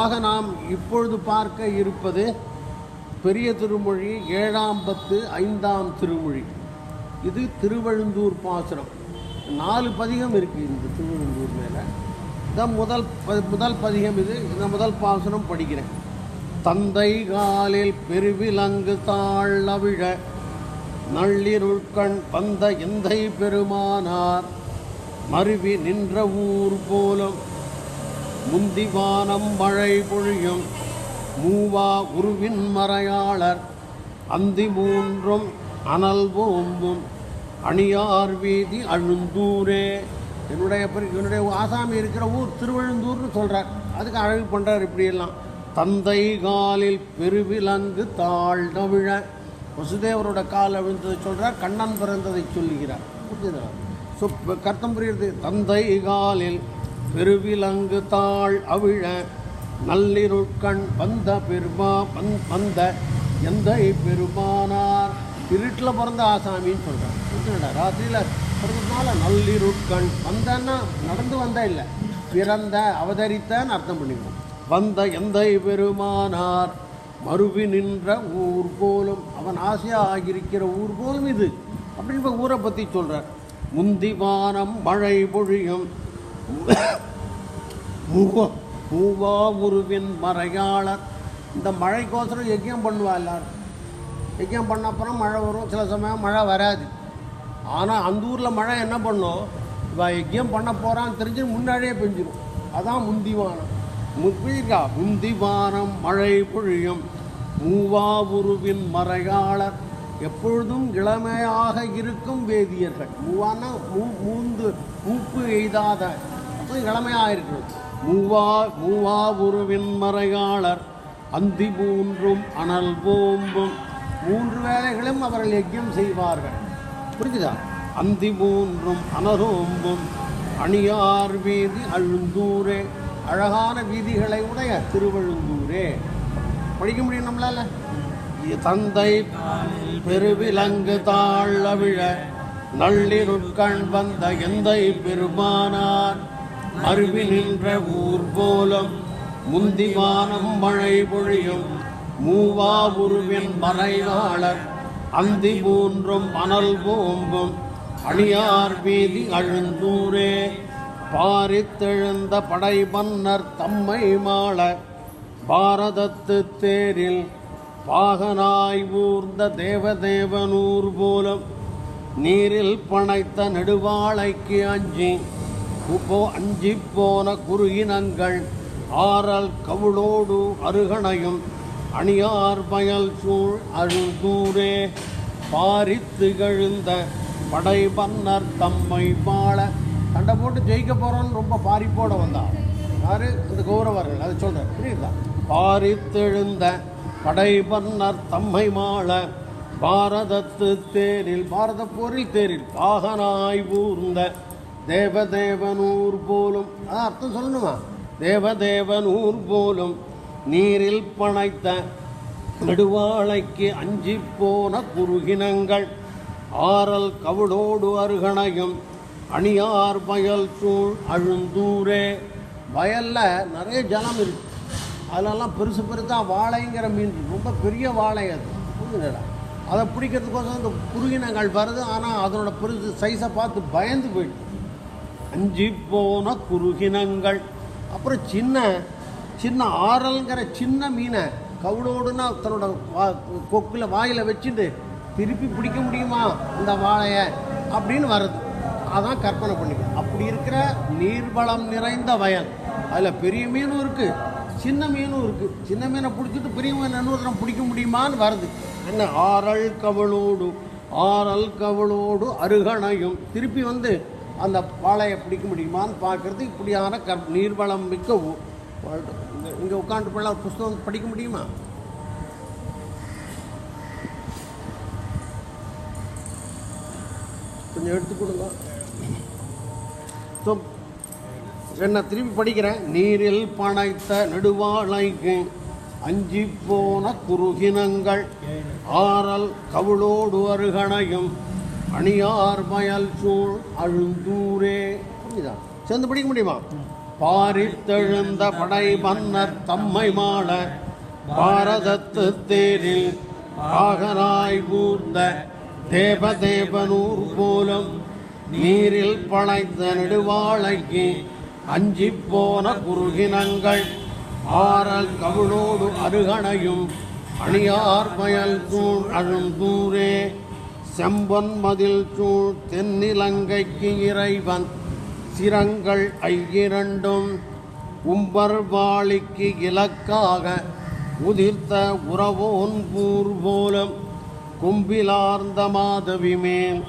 ஆக நாம் இப்பொழுது பார்க்க இருப்பது பெரிய திருமொழி ஏழாம் பத்து ஐந்தாம் திருமொழி. இது திருவழுந்தூர் பாசுரம். நாலு பதிகம் இருக்குது இந்த திருவழுந்தூர் மேலே. இதான் முதல் முதல் பதிகம் இது. இந்த முதல் பாசுரம் படிக்கிறேன். தந்தை காலில் பெருவிலங்கு தாழவிழ நள்ளிருட்கண் வந்த எந்தை பெருமானார் மருவி நின்ற ஊர் போலும் முந்திவானம் மழை பொழியும். மூவா உருவின் மறையாளர். அந்தி மூன்றும் அனல் ஓம்பும். அணியார் வீதி அழுந்தூரே. என்னுடைய என்னுடைய ஆசாமி இருக்கிற ஊர் திருவழுந்தூர்னு சொல்கிறார் அதுக்கு அழகு பண்ணுறார் இப்படியெல்லாம். தந்தை காலில் பெருவிலங்கு தாழ்நவிழ வசுதேவரோட கால் அவிழ்ந்ததை சொல்கிறார் கண்ணன் பிறந்ததை சொல்லுகிறார். புரிஞ்சுதா? ஸோ கர்த்தம் புரியுது தந்தை காலில் பெருவிலங்கு தாழ் அவிழ நள்ளிருட்கண் வந்த பெருமா வந் வந்த எந்த பெருமானார். இருட்டில் பிறந்த ஆசாமின்னு சொல்கிறேன் ராத்திரியில் பிறந்ததுனால நள்ளிருட்கண் வந்தன்னா நடந்து வந்தா இல்லை. பிறந்த அவதரித்தன்னு அர்த்தம் பண்ணிக்கணும். வந்த எந்த பெருமானார். மறுவி நின்ற ஊர் போலும் அவன் ஆசையாக ஆகியிருக்கிற ஊர் போலும் இது. அப்படின்னு ஊரை பற்றி சொல்கிறார் முந்திவானம் மழை பொழியும் மூவா மூவா உருவின் மறையாளர். இந்த மழைக்கோசரம் யஜ்யம் பண்ணுவா எல்லாரும். யஜ்யம் பண்ண அப்புறம் மழை வரும். சில சமயம் மழை வராது. ஆனால் அந்த ஊரில் மழை என்ன பண்ணும்? இவ யஜ்யம் பண்ண போகிறான்னு தெரிஞ்சு முன்னாடியே பெஞ்சிடும் அதான் முந்திவானம். முப்பிக்கா முந்திவானம் மழை பொழியும். மூவா உருவின் மறையாளர். எப்பொழுதும் இளமையாக இருக்கும் வேதியர்கள். மூவானா மூ மூந்து மூப்பு எய்தாத அப்போ இளமையாக இருக்கிறது மூவா மூவா உருவின் மறையாளர் அந்தி மூன்றும் அனல் போம்பும் மூன்று வேலைகளும் அவர்கள் யஜ்யம் செய்வார்கள். புரிஞ்சுதா? அந்தி மூன்றும் அனரோம்பும் அணியார் வீதி அழுந்தூரே அழகான வீதிகளை உடைய திருவழுந்தூரே. படிக்க முடியும் நம்மளால? தந்தை பெருவிலங்கு தாழவிழ நள்ளிருட்கண் வந்த எந்தை பெருமானார். அருவி நின்ற ஊர் போலும் முந்திவானம் மழை பொழியும் மூவா உருவின் மறைவாளர் அந்தி மூன்றும் மணல் போம்பும் அணியார் வீதி அழுந்தூரே பாரித்தெழுந்த படை மன்னர் தம்மை மாள பாரதத்து தேரில் பாகனாய் ஊர்ந்த தேவதேவனூர் போலும் நீரில் பனைத்த நெடுவாளைக்கு அஞ்சி உப்போ அஞ்சி போன குறுகினங்கள் ஆறல் கவுளோடு அருகணையும் அணியார் பயல் சூழ் அழுதூரே பாரித்து எழுந்த படை பன்னர் தம்மை பாழ. சண்டை போட்டு ஜெயிக்க போகிறோன்னு ரொம்ப பாரிப்போட வந்தார் யாரு? இந்த கௌரவர்கள் அதை சொல்கிறார் புரியுதா? பாரித்தெழுந்த படை பன்னர் தம்மை மாள பாரதத்து தேரில் பாரத போரில் தேரில் பாகனாய் ஊர்ந்த தேவதேவனூர் போலும் அதான் அர்த்தம் சொல்லணுமா? தேவதேவனூர் போலும் நீரில் பனைத்த நெடுவாளைக்கு அஞ்சி போன குறுகினங்கள் ஆறல் கவுடோடு அருகணையும் அணியார் வயல் சூழ் அழுந்தூரே. வயலில் நிறைய ஜலம் இருக்கு. அதிலெல்லாம் பெருசு பெருசாக வாழைங்கிற மீன் ரொம்ப பெரிய வாழை அது. புரிஞ்சுடா அதை பிடிக்கிறதுக்கோசம் இந்த குறுகினங்கள் வருது ஆனால் அதனோட பெருசு சைஸை பார்த்து பயந்து போயிடுது. அஞ்சு போன குறுகினங்கள் அப்புறம் சின்ன சின்ன ஆரல்ங்கிற சின்ன மீனை கவுளோடுனா தன்னோட வா கொக்கில் வாயில் வச்சுட்டு திருப்பி பிடிக்க முடியுமா இந்த வாழையை? அப்படின்னு வருது. அதான் கற்பனை பண்ணிக்கணும். அப்படி இருக்கிற நீர்வளம் நிறைந்த வயல். அதில் பெரிய மீனும் இருக்குது சின்ன மீனும் இருக்குது சின்ன மீனை பிடிச்சிட்டு பெரிய மீன் இன்னொருத்தரம் பிடிக்க முடியுமான்னு வருது. என்ன ஆரல் கவளோடு ஆரல் கவளோடு அருகணையும் திருப்பி வந்து அந்த வாழையை பிடிக்க முடியுமான்னு பார்க்குறது இப்படியான க நீர்வளம் மிக்க இங்கே உட்காந்து பிள்ளை புஸ்தகம் படிக்க முடியுமா? கொஞ்சம் எடுத்து கொடுங்க. ஸோ என்ன திருப்பி படிக்கிறேன்? நீரில் பனைத்த நெடுவாழைக்கு அஞ்சி போன குறுகினங்கள் ஆறல் கவுளோடு அருகணையும் அணியார் மயல் சூழ் அழுந்தூரே. புரியுதா? சேர்ந்து படிக்க முடியுமா? பாரித்தெழுந்த படை மன்னர் தம்மை மாள பாரதத்து தேரில் பாகராய் கூர்ந்த தேவதேவனூர் போலும் நீரில் பழைத்த நெடுவாழைக்கு அஞ்சிப் போன குறுகினங்கள் ஆரல் கவிழோடு அருகணையும் அணியார் பயல் சூழ் அழுந்தூரே. செம்பொன்மதில் சூழ் தென்னிலங்கைக்கு இறைவன் சிரங்கள் ஐயிரண்டும் உம்பர் வாளிக்கு இலக்காக உதிர்த்த உறவோன் கூர் போலும் கும்பிலார்ந்த மாதவி மேல்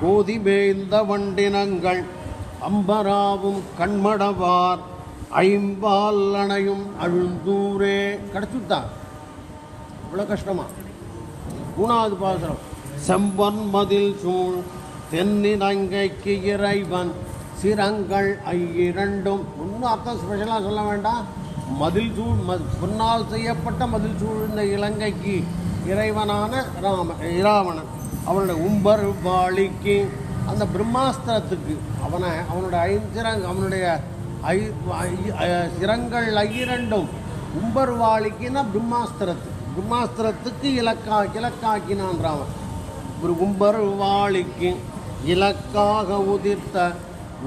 கோதி மேய்ந்த வண்டினங்கள் அம்பராவும் கண்மடவார் ஐம்பால் அணையும் அழுந்தூரே. கிடச்சுட்டான் இவ்வளோ கஷ்டமா? மூணாவது பாசுரம். செம்பன் மதில் சூழ் தென்னிலங்கைக்கு இறைவன் சிரங்கள் ஐயிரண்டும். இன்னும் அர்த்தம் ஸ்பெஷலாக சொல்ல வேண்டாம். மதில் சூழ் ம- பொன்னால் செய்யப்பட்ட மதில் சூழ்ந்த இலங்கைக்கு இறைவனான ராம இராவணன். அவனுடைய உம்பர் வாளிக்கு அந்த பிரம்மாஸ்திரத்துக்கு அவனை அவனுடைய ஐந்திரங் அவனுடைய ஐ ஐ- சிரங்கள் ஐயிரண்டும். உம்பர் வாளிக்குன்னா பிரம்மாஸ்திரத்து பிரம்மாஸ்திரத்துக்கு இலக்கா இலக்காக்கினான் ராவன் ஒரு இலக்காக உதிர்த்த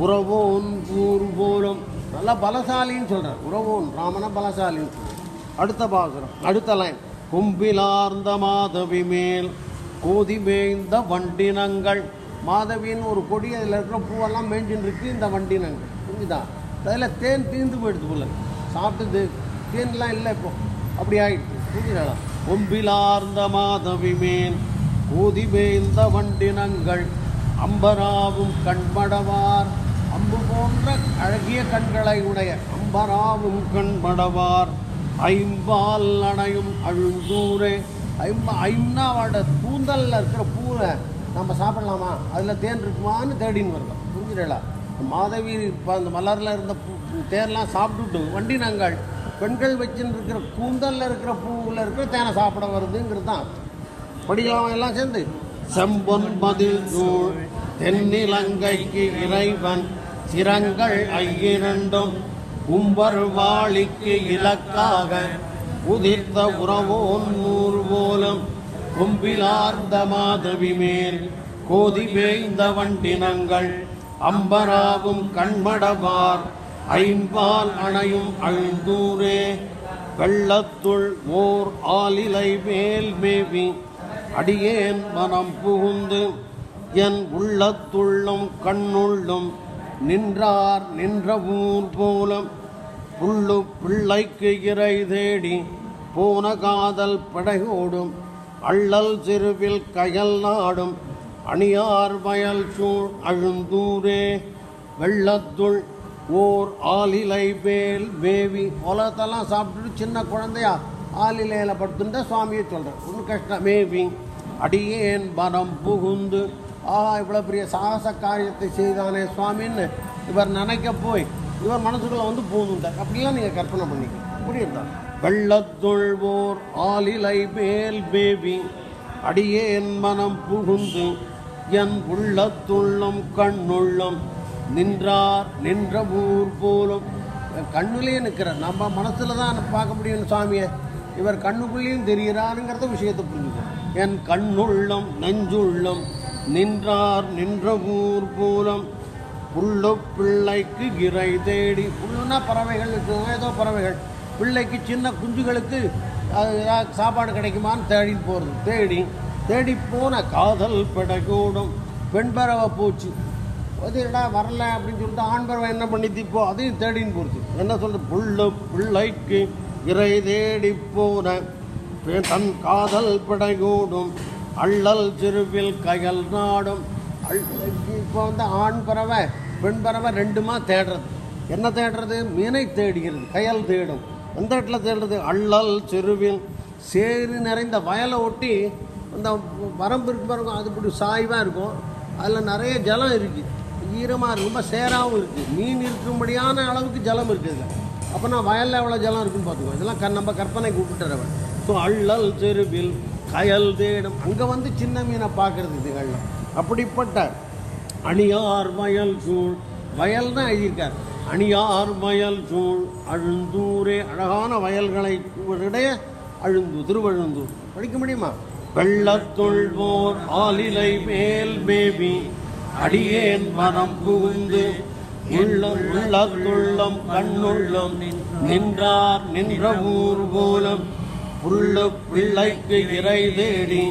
உறவோன் கூர் போலும். நல்ல பலசாலின்னு சொல்கிறார் உறவோன் ராமன பலசாலின்னு சொல்கிறார் அடுத்த பாசுரம் அடுத்த லைன் கும்பிலார்ந்த மாதவி மேல் கோதி மேய்ந்த வண்டினங்கள். மாதவின்னு ஒரு கொடி அதில் இருக்கிற பூவெல்லாம் மேய்ஞ்சின்னு இருக்கு இந்த வண்டினங்கள். புரிஞ்சுதான் அதில் தேன் தீர்ந்து போயிடுது போல. சாப்பிட்டது தேன்லாம் இல்லை இப்போ. அப்படி ஆகிட்டு புரிஞ்சுதா? கொம்பிலார்ந்த மாதவி மேல் கூதி மேய்ந்த வண்டினங்கள் அம்பராவும் கண்மடவார் அம்பு போன்ற அழகிய கண்களை உடைய அம்பராவும் கண்மடவார் ஐம்பால் அணையும் அழுந்தூரே. ஐம்பா ஐம்னா அவட இருக்கிற பூவை நம்ம சாப்பிடலாமா? அதில் தேன் இருக்குமான்னு தேடின்னு வருவோம். புரிஞ்சுடலாம் மாதவி இப்போ அந்த மலரில் இருந்த பூ தேர்லாம் சாப்பிட்டுட்டு வண்டி நாங்கள் பெண்கள் வச்சுன்னு இருக்கிற கூந்தலில் இருக்கிற பூவில் இருக்கிற தேனை சாப்பிட வருதுங்கிறது தான். படிக்கலாம் எல்லாம் சேர்ந்து செம்பொன் மதில் சூழ் தென்னிலங்கைக்கு இறைவன் சிரங்கள் ஐயிரண்டும் கும்பர் வாளிக்கு இலக்காக உதிர்த்த உறவோன் நூறு போலும் கும்பிலார்ந்த மாதவி மேல் கோதி வேய்ந்த வண்டினங்கள் அம்பராவும் கண்மடவார் ஐம்பால் அணையும் அழுந்தூரே வெள்ளத்துள் ஓர் ஆலிலை மேல் மேவி அடியேன் மனம் புகுந்து என் உள்ளத்துள்ளும் கண்ணுள்ளும் நின்றார் நின்ற ஊர் போலும் புள்ளு பிள்ளைக்கு இறை தேடி போன காதல் படையோடும் அள்ளல் சிறுவில் கயல் நாடும் அணியார் வயல் சூழ் அழுந்தூரே வெள்ளத்துள் ஓர் ஆலிலை வேல் வேவி உலகத்தெல்லாம் சாப்பிட்டுட்டு சின்ன குழந்தையா? ஆலிலையில் படுத்துட்ட சுவாமியை சொல்கிறேன் ஒன்றும் கஷ்டம் மேவி அடியேன் மனம் புகுந்து. ஆ இவ்வளோ பெரிய சாகச காரியத்தை செய்தானே சுவாமின்னு இவர் நினைக்க போய் இவர் மனசுக்குள்ள வந்து பூந்துட்டார் அப்படிலாம் நீங்கள் கற்பனை பண்ணிக்க புரியுதா வெள்ளத்துள் ஓர் ஆலிலை மேல் மேவி. அடியேன் மனம் புகுந்து என் உள்ளத்துள்ளம் கண்ணுள்ளம் நின்றார். நின்ற ஊர் போலும். கண்ணுலேயே நிற்கிறேன். நம்ம மனசில் தான் பார்க்க முடியும் சுவாமியை இவர் கண்ணுக்குள்ளேயும் தெரிகிறாருங்கிறத விஷயத்தை புரிஞ்சுக்கணும் என் கண்ணுள்ளம் நெஞ்சுள்ளம் நின்றார் நின்ற ஊர் பூலம் புல்லு பிள்ளைக்கு இறை தேடி. புல்லுன்னா பறவைகள் இருக்குங்க ஏதோ பறவைகள். பிள்ளைக்கு சின்ன குஞ்சுகளுக்கு அது ஏதாவது சாப்பாடு கிடைக்குமான்னு தேடி போகிறது தேடி தேடி போன காதல் பெடகூடும். பெண் பறவை போச்சு. அது வரல அப்படின்னு சொல்லிட்டு ஆண் பறவை என்ன பண்ணி இப்போ அதையும் தேடின்னு போகிறது என்ன சொல்கிறது புல்லு பிள்ளைக்கு இறை தேடி போன தன் காதல் படைகூடும். அள்ளல் சிறுவில் கயல் நாடும். இப்போ வந்து ஆண் பறவை பெண் பறவை ரெண்டுமா தேடுறது. என்ன தேடுறது? மீனை தேடுகிறது கயல் தேடும். எந்த இடத்துல தேடுறது? அள்ளல் சிறுவில். சேறு நிறைந்த வயலை ஒட்டி அந்த வரம்பு இருக்கு பாருங்க அது இப்படி சாய்வாக இருக்கும். அதில் நிறைய ஜலம் இருக்குது ஈரமாக ரொம்ப சேராகவும் இருக்குது மீன் இருக்கும்படியான அளவுக்கு ஜலம் இருக்குது. அப்போனா வயலில் எவ்வளோ ஜலம் இருக்குன்னு பார்த்துக்கோ. இதெல்லாம் க நம்ம கற்பனை கூப்பிட்டுறவன் ஸோ அள்ளல் செருவில் கயல் தேடும். அங்கே வந்து சின்ன மீனை பார்க்கறது இதுகளில் அப்படிப்பட்ட அணியார் மயல் சூழ். வயல் தான் எழுதியிருக்கார். அணியார் மயல் சூழ். அழுந்தூரே. அழகான வயல்களை இடைய அழுந்து திருவழுந்தூர். படிக்க முடியுமா? வெள்ளத்துள்வோர் ஆலிலை மேல் மேவி அடியேன் மரம் புகுந்து உள்ளம் உள்ளத்துள்ளம் கண்ணுள்ளம் நின்றார் நின்ற ஊர் போலம் புள்ள பிள்ளைக்கு இறை தேடி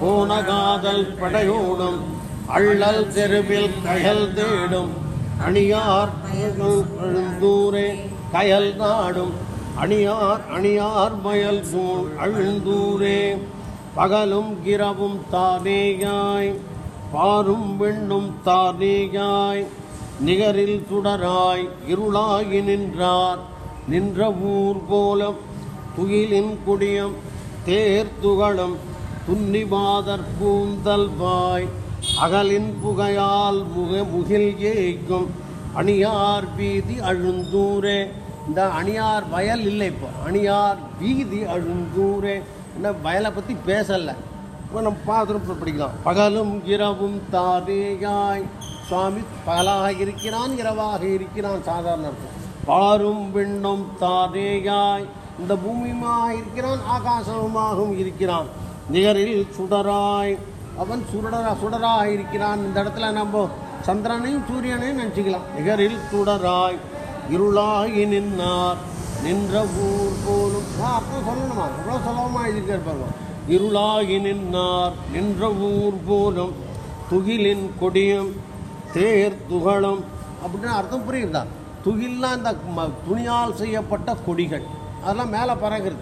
போன காதல் படையோடும் அள்ளல் தெருவில் கயல் தேடும் அணியார் எழுந்தூரே கயல் நாடும் அணியார் அணியார் மயல் சூழ் அழுந்தூரே பகலும் கிரவும் தானேயாய் பாரும் வெண்ணும் தானேயாய் நிகரில் சுடராய் இருளாகி நின்றார். நின்ற ஊர் போலம் துயிலின் குடியம் தேர்த்துகளும் துன்னிபாதர் பூந்தல் வாய் அகலின் புகையால் முக முகில் ஏய்க்கும். அணியார் வீதி அழுந்தூரே. இந்த அணியார் வயல் இல்லை இப்போ. அணியார் வீதி அழுந்தூரே. என்ன வயலை பற்றி பேசலை. இப்போ நம்ம பார்த்துட்டு படிக்கலாம். பகலும் இரவும் தாரேயாய் சுவாமி பகலாக இருக்கிறான் இரவாக இருக்கிறான் சாதாரண அர்த்தம். பாரும் விண்ணும் தாரேயாய் இந்த பூமியுமாக இருக்கிறான் ஆகாசமாகவும் இருக்கிறான். நிகரில் சுடராய் அவன் சுடரா சுடராக இருக்கிறான். இந்த இடத்துல நம்ம சந்திரனையும் சூரியனையும் நினச்சிக்கலாம். நிகரில் சுடராய் இருளாகி நின்னார். நின்ற ஊர் போலும். ஆ, அர்த்தம் சொல்லணுமா? எவ்வளோ சுலபமாக எழுதியிருக்காரு பாருங்க. இருளாகி நின்னார். நின்ற ஊர் போலும். துகிலின் கொடியும் தேர் துகளும். அப்படின்னு அர்த்தம் புரியுதா? துகில்னா இந்த ம- துணியால் செய்யப்பட்ட கொடிகள். அதெல்லாம் மேலே பறகுறது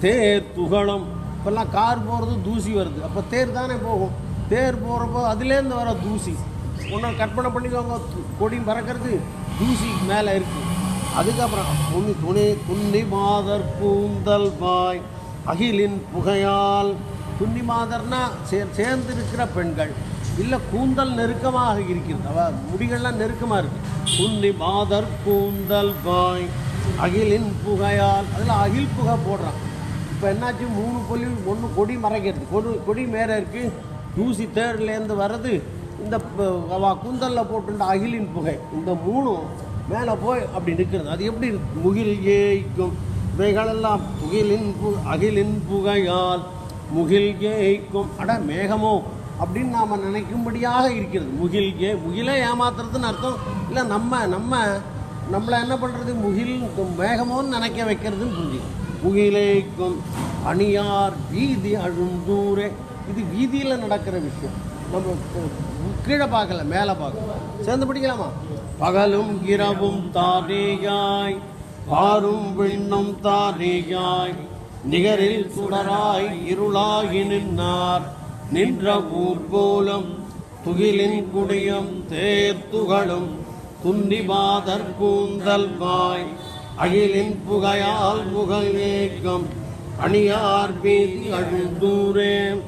தேர் துகளும். இப்போல்லாம் கார் போகிறது தூசி வருது. அப்போ தேர் தானே போகும். தேர் போகிறப்போ அதுலேருந்து வர தூசி. ஒன்று கற்பனை பண்ணிக்கோங்க. கொடி பறக்கிறது தூசி மேலே இருக்குது அதுக்கப்புறம் துணி துணி துண்ணி மாதர் கூந்தல் பாய். அகிலின் புகையால் துண்ணி மாதர்னா சே சேர்ந்து இருக்கிற பெண்கள். இல்லை கூந்தல் நெருக்கமாக இருக்கிறது. அவ முடிகள்லாம் நெருக்கமாக இருக்குது துண்ணி மாதர் கூந்தல் பாய் அகிலின் புகையால். அதில் அகில் புகை போடுறான். இப்போ என்னாச்சு? மூணு பொலி ஒன்று கொடி மறைக்கிறது. கொடி கொடி மேலே இருக்குது தூசி தேர்லேருந்து வர்றது இந்த அவ கூந்தலில் போட்டுட்ட அகிலின் புகை. இந்த மூணும் மேலே போய் அப்படி நிற்கிறது அது எப்படி இருக்கு? முகில் ஏய்க்கும். இவைகளெல்லாம் புகிலின் பு அகிலின் புகையால் முகில் ஏய்க்கும். அட மேகமோ அப்படின்னு நாம் நினைக்கும்படியாக இருக்கிறது. முகில்கே முகிலே ஏமாத்துறதுன்னு அர்த்தம். இல்லை நம்ம நம்ம நம்மளை என்ன பண்ணுறது முகில் வேகமோன்னு நினைக்க வைக்கிறதுன்னு புரிஞ்சுக்கணும் முகிலேக்கும் அணியார் வீதி அழுந்தூரே இது வீதியில் நடக்கிற விஷயம். நம்ம கீழே பார்க்கல மேலே பார்க்கல. சேர்ந்து படிக்கலாமா? பகலும் இரவும் தாரேயாய் பாரும் விண்ணும் தாரேயாய் நிகரில் சுடராய் இருளாகி நின்றார் நின்ற ஊர்கோலம் துகிலின் குடியும் தேர்த்துகளும் துன்னிபாதர் கூந்தல் வாய் அகிலின் புகையால் புகழ் ஏக்கம் அணியார் வீதி அழுந்தூரே.